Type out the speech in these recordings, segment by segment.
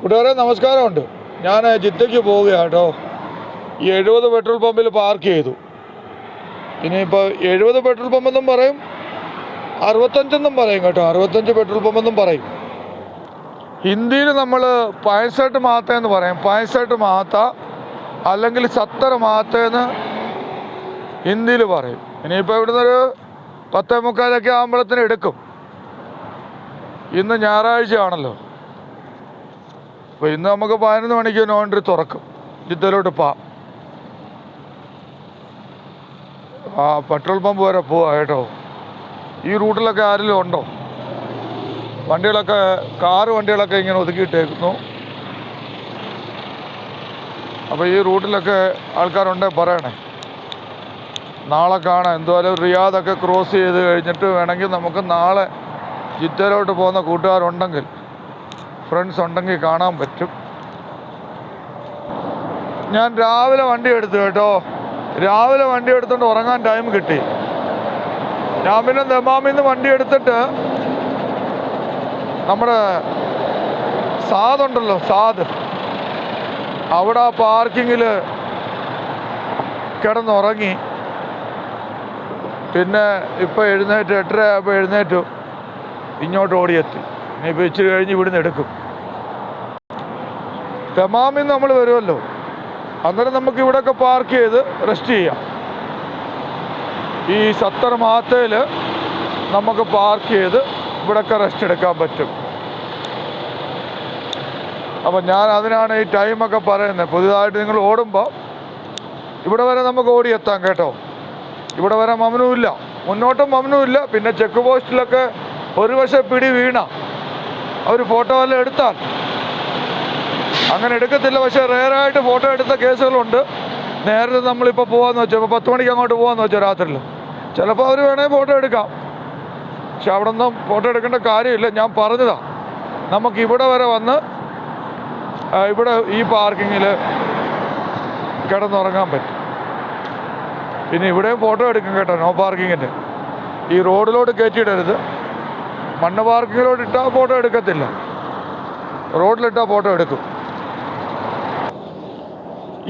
കൂട്ടുകാരെ നമസ്കാരമുണ്ട്. ഞാൻ ജിദ്ദയ്ക്ക് പോവുകയാണ് കേട്ടോ. ഈ എഴുപത് പെട്രോൾ പമ്പിൽ പാർക്ക് ചെയ്തു. ഇനിയിപ്പോൾ എഴുപത് പെട്രോൾ പമ്പെന്നും പറയും അറുപത്തഞ്ചെന്നും പറയും കേട്ടോ. അറുപത്തഞ്ച് പെട്രോൾ പമ്പെന്നും പറയും. ഹിന്ദിയിൽ നമ്മൾ പയസട്ട് മാത്ത എന്ന് പറയും. പയസട്ട് മാത്ത അല്ലെങ്കിൽ സത്തർ മാത്ത എന്ന് ഹിന്ദിയിൽ പറയും. ഇനിയിപ്പോൾ ഇവിടുന്ന് ഒരു പത്തേ മുക്കാലൊക്കെ ആകുമ്പോഴത്തേന് എടുക്കും. ഇന്ന് ഞായറാഴ്ച ആണല്ലോ അപ്പോൾ ഇന്ന് നമുക്ക് പതിനൊന്ന് മണിക്ക് നോണ്ടറി തുറക്കും. ജിദ്ദയിലോട്ട് പാ ആ പെട്രോൾ പമ്പ് വരെ പോവാ കേട്ടോ. ഈ റൂട്ടിലൊക്കെ ആരെങ്കിലും ഉണ്ടോ? വണ്ടികളൊക്കെ കാറ് വണ്ടികളൊക്കെ ഇങ്ങനെ ഒതുക്കിയിട്ടേക്കുന്നു അപ്പോൾ ഈ റൂട്ടിലൊക്കെ ആൾക്കാരുണ്ടേ പറയണേ. നാളെ കാണാം. എന്തുവാലും റിയാദൊക്കെ ക്രോസ് ചെയ്ത് കഴിഞ്ഞിട്ട് വേണമെങ്കിൽ നമുക്ക് നാളെ ജിദ്ദയിലോട്ട് പോകുന്ന കൂട്ടുകാരുണ്ടെങ്കിൽ ഫ്രണ്ട്സ് ഉണ്ടെങ്കിൽ കാണാൻ പറ്റും. ഞാൻ രാവിലെ വണ്ടി എടുത്തു കേട്ടോ. രാവിലെ വണ്ടി എടുത്തോണ്ട് ഉറങ്ങാൻ ടൈം കിട്ടി. ഞാൻ പിന്നെ ദമാമിൽ നിന്ന് വണ്ടി എടുത്തിട്ട് നമ്മുടെ സാദ് ഉണ്ടല്ലോ സാദ്. അവിടെ ആ പാർക്കിങ്ങിൽ കിടന്നുറങ്ങി. പിന്നെ ഇപ്പോൾ എഴുന്നേറ്റ് എട്ടര ആയപ്പോൾ എഴുന്നേറ്റു. ഇങ്ങോട്ട് ഓടിയെത്തി. ഇനിയിപ്പോൾ ഇച്ചിരി കഴിഞ്ഞ് ഇവിടുന്ന് എടുക്കും. തമാമിൽ നമ്മൾ വരുമല്ലോ. അന്നേരം നമുക്ക് ഇവിടെയൊക്കെ പാർക്ക് ചെയ്ത് റെസ്റ്റ് ചെയ്യാം. ഈ സത്തർ മാത്തയിൽ നമുക്ക് പാർക്ക് ചെയ്ത് ഇവിടെയൊക്കെ റെസ്റ്റ് എടുക്കാൻ പറ്റും. അപ്പം ഞാൻ അതിനാണ് ഈ ടൈമൊക്കെ പറയുന്നത്. പുതിയതായിട്ട് നിങ്ങൾ ഓടുമ്പോൾ ഇവിടെ വരെ നമുക്ക് ഓടിയെത്താം കേട്ടോ. ഇവിടെ വരെ മമനുമില്ല മുന്നോട്ടും മമനുമില്ല പിന്നെ ചെക്ക് പോസ്റ്റിലൊക്കെ ഒരു വശം പിടി വീണ. അവർ ഫോട്ടോ എല്ലാം എടുത്താൽ. അങ്ങനെ എടുക്കത്തില്ല പക്ഷേ റെയറായിട്ട് ഫോട്ടോ എടുത്ത കേസുകളുണ്ട്. നേരത്തെ നമ്മളിപ്പോൾ പോകാമെന്ന് വെച്ചാൽ ഇപ്പോൾ പത്ത് മണിക്ക് അങ്ങോട്ട് പോകാമെന്ന് വെച്ചാൽ രാത്രിയിൽ ചിലപ്പോൾ അവർ വേണമെങ്കിൽ ഫോട്ടോ എടുക്കാം. പക്ഷെ അവിടെ നിന്നും ഫോട്ടോ എടുക്കേണ്ട കാര്യമില്ല. ഞാൻ പറഞ്ഞതാ. നമുക്ക് ഇവിടെ വരെ വന്ന് ഇവിടെ ഈ പാർക്കിങ്ങിൽ കിടന്നുറങ്ങാൻ പറ്റും. പിന്നെ ഇവിടെയും ഫോട്ടോ എടുക്കും കേട്ടോ നോ പാർക്കിങ്ങിന്റെ ഈ റോഡിലോട്ട് കയറ്റിയിടരുത്. മണ്ണ് പാർക്കിങ്ങിലോട്ട് ഇട്ടാൽ ഫോട്ടോ എടുക്കത്തില്ല. റോഡിലിട്ടാൽ ഫോട്ടോ എടുക്കും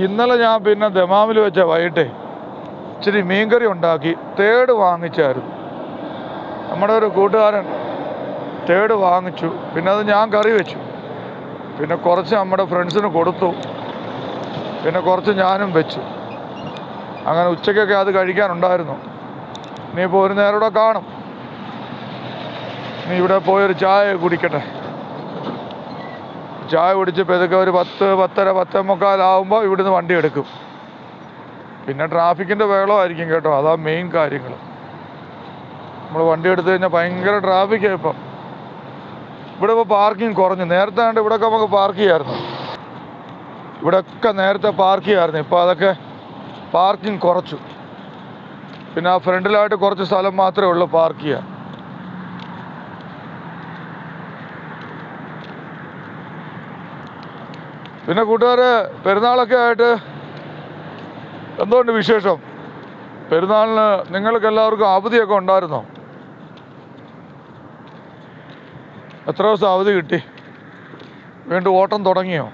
ഇന്നലെ ഞാൻ പിന്നെ ദമാമിൽ വെച്ച വൈകിട്ടേ ഇച്ചിരി മീൻകറി ഉണ്ടാക്കി തേട് വാങ്ങിച്ചായിരുന്നു. നമ്മുടെ ഒരു കൂട്ടുകാരൻ തേട് വാങ്ങിച്ചു പിന്നെ അത് ഞാൻ കറി വെച്ചു. പിന്നെ കുറച്ച് നമ്മുടെ ഫ്രണ്ട്സിന് കൊടുത്തു പിന്നെ കുറച്ച് ഞാനും വെച്ചു. അങ്ങനെ ഉച്ചയ്ക്കൊക്കെ അത് കഴിക്കാനുണ്ടായിരുന്നു. ഇനിയിപ്പോൾ ഒരു നേരം കാണും. നീ ഇവിടെ പോയൊരു ചായ കുടിക്കട്ടെ. ചായ കുടിച്ച് പെതുക്കെ ഒരു പത്ത് പത്തര പത്തേ മുക്കാലാവുമ്പോൾ ഇവിടുന്ന് വണ്ടി എടുക്കും. പിന്നെ ട്രാഫിക്കിന്റെ വേളമായിരിക്കും കേട്ടോ അതാ മെയിൻ കാര്യങ്ങൾ നമ്മൾ വണ്ടി എടുത്തു കഴിഞ്ഞാൽ ഭയങ്കര ട്രാഫിക്കാണ് ഇപ്പം. ഇവിടെ ഇപ്പോൾ പാർക്കിംഗ് കുറഞ്ഞു. നേരത്തെ ആണ്ട് ഇവിടെയൊക്കെ നമുക്ക് പാർക്ക് ചെയ്യാമായിരുന്നു ഇവിടെയൊക്കെ നേരത്തെ പാർക്ക് ചെയ്യായിരുന്നു. ഇപ്പോൾ അതൊക്കെ പാർക്കിംഗ് കുറച്ചു. പിന്നെ ആ ഫ്രണ്ടിലായിട്ട് കുറച്ച് സ്ഥലം മാത്രമേ ഉള്ളൂ പാർക്ക് ചെയ്യാൻ. പിന്നെ കൂട്ടുകാരെ പെരുന്നാളൊക്കെ ആയിട്ട് എന്തുകൊണ്ട് വിശേഷം? പെരുന്നാളിന് നിങ്ങൾക്ക് എല്ലാവർക്കും അവധിയൊക്കെ ഉണ്ടായിരുന്നോ? എത്ര ദിവസം അവധി കിട്ടി? വീണ്ടും ഓട്ടം തുടങ്ങിയോ?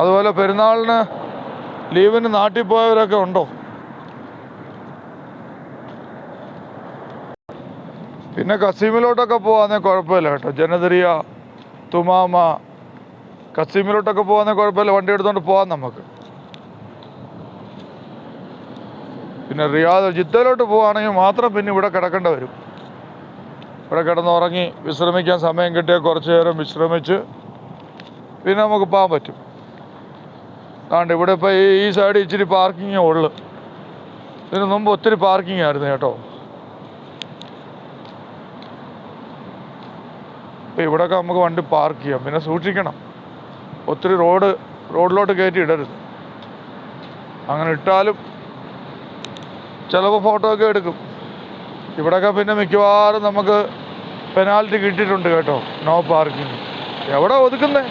അതുപോലെ പെരുന്നാളിന് ലീവിന് നാട്ടിൽ പോയവരൊക്കെ ഉണ്ടോ? പിന്നെ കസീമിലോട്ടൊക്കെ പോവാന്നേ കുഴപ്പമില്ല കേട്ടോ. ജനദരിയ തുമാമ കസീമിലോട്ടൊക്കെ പോകാൻ കുഴപ്പമില്ല. വണ്ടി എടുത്തുകൊണ്ട് പോകാം നമുക്ക്. പിന്നെ റിയാദ് ജിദ്ദയിലോട്ട് പോവുകയാണെങ്കിൽ മാത്രം പിന്നെ ഇവിടെ കിടക്കേണ്ടി വരും. ഇവിടെ കിടന്നുറങ്ങി വിശ്രമിക്കാൻ സമയം കിട്ടിയാൽ കുറച്ച് നേരം വിശ്രമിച്ച് പിന്നെ നമുക്ക് പോകാൻ പറ്റും. അതുകൊണ്ട് ഇവിടെ ഇപ്പോൾ ഈ ഈ സൈഡ് ഇച്ചിരി പാർക്കിങ്ങേ ഉള്ളു. ഇതിന് മുമ്പ് ഒത്തിരി പാർക്കിംഗ് ആയിരുന്നു കേട്ടോ. അപ്പോൾ ഇവിടെയൊക്കെ നമുക്ക് വണ്ടി പാർക്ക് ചെയ്യാം. പിന്നെ സൂക്ഷിക്കണം. ഒത്തിരി റോഡ് റോഡിലോട്ട് കയറ്റി ഇടരുത്. അങ്ങനെ ഇട്ടാലും ചിലപ്പോൾ ഫോട്ടോ ഒക്കെ എടുക്കും. ഇവിടെയൊക്കെ പിന്നെ മിക്കവാറും നമുക്ക് പെനാൽറ്റി കിട്ടിയിട്ടുണ്ട് കേട്ടോ നോ പാർക്കിംഗ് എവിടെ ഒതുക്കുന്നേ?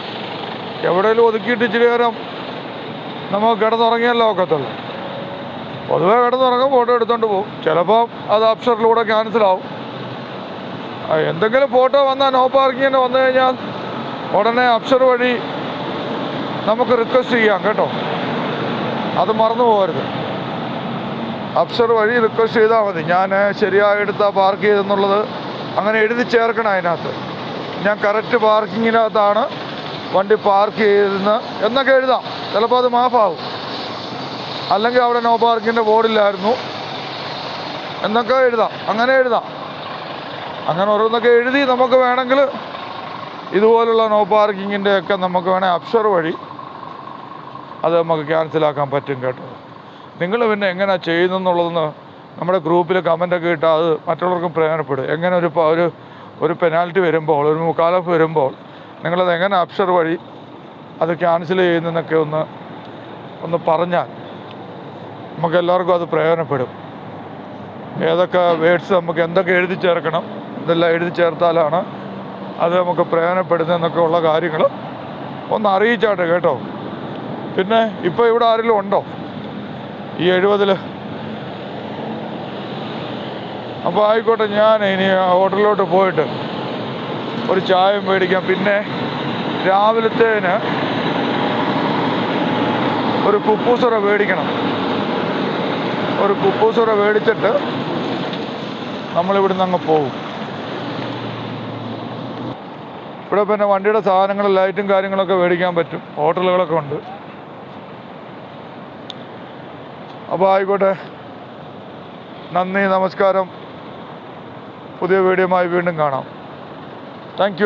എവിടെയെങ്കിലും ഒതുക്കിയിട്ട് ഇച്ചിരി നേരം നമുക്ക് കിടന്നുറങ്ങിയല്ലോ ഒക്കത്തുള്ളൂ. പൊതുവേ കിടന്നുറങ്ങും ഫോട്ടോ എടുത്തോണ്ട് പോകും ചിലപ്പോൾ അത് അപ്ഷറിലൂടെ ആ, എന്തെങ്കിലും ഫോട്ടോ വന്നാൽ നോ പാർക്കിങ്ങിന് വന്നു കഴിഞ്ഞാൽ ഉടനെ അപ്ഷർ വഴി നമുക്ക് റിക്വസ്റ്റ് ചെയ്യാം കേട്ടോ. അത് മറന്നു പോകരുത്. അപ്ഷർ വഴി റിക്വസ്റ്റ് ചെയ്താൽ മതി. ഞാൻ ശരിയായെടുത്താ പാർക്ക് ചെയ്തെന്നുള്ളത് അങ്ങനെ എഴുതി ചേർക്കണം അതിനകത്ത്. ഞാൻ കറക്റ്റ് പാർക്കിങ്ങിനകത്താണ് വണ്ടി പാർക്ക് ചെയ്തെന്ന് എന്നൊക്കെ എഴുതാം. ചിലപ്പോൾ അത് മാഫാവും അല്ലെങ്കിൽ അവിടെ നോ പാർക്കിന്റെ ബോർഡില്ലായിരുന്നു എന്നൊക്കെ എഴുതാം. അങ്ങനെ എഴുതാം. അങ്ങനെ ഓരോന്നൊക്കെ എഴുതി നമുക്ക് വേണമെങ്കിൽ ഇതുപോലുള്ള നോ പാർക്കിങ്ങിന്റെ ഒക്കെ നമുക്ക് വേണേൽ അപ്ഷർ വഴി അത് നമുക്ക് ക്യാൻസലാക്കാൻ പറ്റും കേട്ടോ. നിങ്ങൾ പിന്നെ എങ്ങനെയാണ് ചെയ്യുന്നതെന്നുള്ളതെന്ന് നമ്മുടെ ഗ്രൂപ്പിൽ കമന്റൊക്കെ ഇട്ടാൽ അത് മറ്റുള്ളവർക്കും പ്രയോജനപ്പെടും. എങ്ങനെ ഒരു ഒരു ഒരു പെനാൽറ്റി വരുമ്പോൾ ഒരു മുക്കാലഫ് വരുമ്പോൾ നിങ്ങളത് എങ്ങനെ അപ്ഷർ വഴി അത് ക്യാൻസൽ ചെയ്യുന്നതെന്നൊക്കെ ഒന്ന് ഒന്ന് പറഞ്ഞാൽ നമുക്കെല്ലാവർക്കും അത് പ്രയോജനപ്പെടും. ഏതൊക്കെ വേർഡ്സ് നമുക്ക് എന്തൊക്കെ എഴുതി ചേർക്കണം ഇതെല്ലാം എഴുതി ചേർത്താലാണ് അത് നമുക്ക് പ്രയോജനപ്പെടുന്നതെന്നൊക്കെ ഉള്ള കാര്യങ്ങൾ ഒന്ന് അറിയിച്ചാട്ടെ കേട്ടോ. പിന്നെ ഇപ്പോൾ ഇവിടെ ആരെങ്കിലും ഉണ്ടോ? ഈ എഴുപതിൽ അപ്പോൾ ആയിക്കോട്ടെ ഞാൻ ഇനി ഹോട്ടലിലോട്ട് പോയിട്ട് ഒരു ചായ മേടിക്കാം. പിന്നെ രാവിലത്തേന് ഒരു കുപ്പൂസുറ മേടിക്കണം. ഒരു കുപ്പൂസുറ മേടിച്ചിട്ട് നമ്മളിവിടുന്ന് അങ്ങ് പോകും ഇവിടെ പിന്നെ വണ്ടിയുടെ സാധനങ്ങൾ ലൈറ്റും കാര്യങ്ങളൊക്കെ മേടിക്കാൻ പറ്റും. ഹോട്ടലുകളൊക്കെ ഉണ്ട്. അപ്പോൾ ആയിക്കോട്ടെ. നന്ദി നമസ്കാരം. പുതിയ വീഡിയോയുമായി വീണ്ടും കാണാം. താങ്ക്